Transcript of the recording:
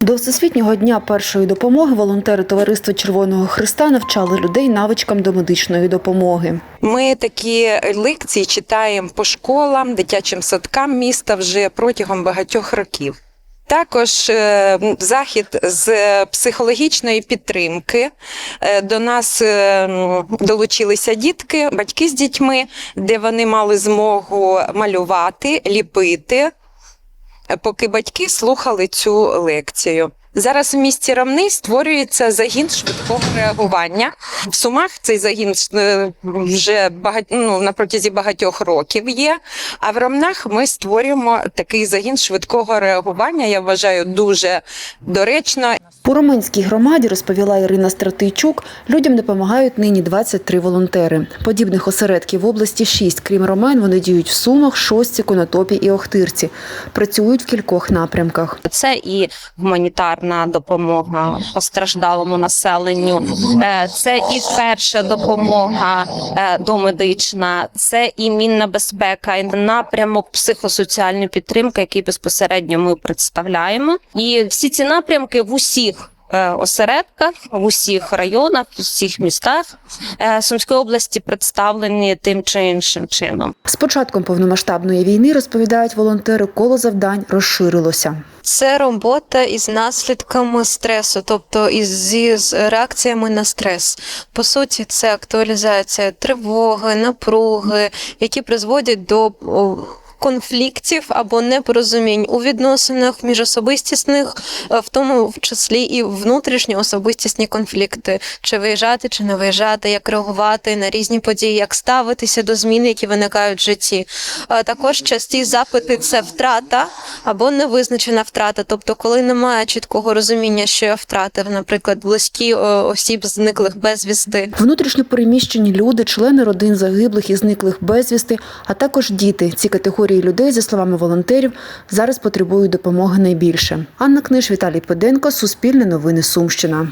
До Всесвітнього дня першої допомоги волонтери Товариства Червоного Христа навчали людей навичкам до медичної допомоги. Ми такі лекції читаємо по школам, дитячим садкам міста вже протягом багатьох років. Також е, захід з психологічної підтримки. Е, До нас е, долучилися дітки, батьки з дітьми, де вони мали змогу малювати, ліпити, поки батьки слухали цю лекцію. Зараз в місті Ромни створюється загін швидкого реагування. В Сумах цей загін е, вже багать, ну, на протязі багатьох років є. А в Ромнах ми створюємо такий загін швидкого реагування. Я вважаю дуже доречно У Роменській громаді, розповіла Ірина Стратийчук, людям допомагають нині 23 волонтери. Подібних осередків в області 6. Крім Ромен, вони діють в Сумах, Шостці, Конотопі і Охтирці. Працюють в кількох напрямках. Це і гуманітарна допомога постраждалому населенню, е, це і перша допомога е, домедична, це і мінна безпека, і напрямок психосоціальної підтримки, який безпосередньо ми представляємо. І всі ці напрямки в усіх. Е, Осередках в усіх районах, в усіх містах е, Сумської області представлені тим чи іншим чином. З початком повномасштабної війни, розповідають волонтери, коло завдань розширилося. Це робота із наслідками стресу, тобто із зі реакціями на стрес. По суті, це актуалізація тривоги, напруги, які призводять до конфліктів або непорозумінь у відносинах міжособистісних, е, в тому числі і внутрішньоособистісні конфлікти, чи виїжджати, чи не виїжджати, як реагувати на різні події, як ставитися до змін, які виникають в житті. Е, Також часті запити це втрата або невизначена втрата, тобто, коли немає чіткого розуміння, що я втратив, наприклад, близькі е, осіб зниклих безвісти. Внутрішньо переміщені люди, члени родин загиблих і зниклих безвісти, а також діти. Ці категорії людей, за словами волонтерів, зараз потребують допомоги найбільше. Анна Книж, Віталій Педенко, Суспільне новини Сумщина.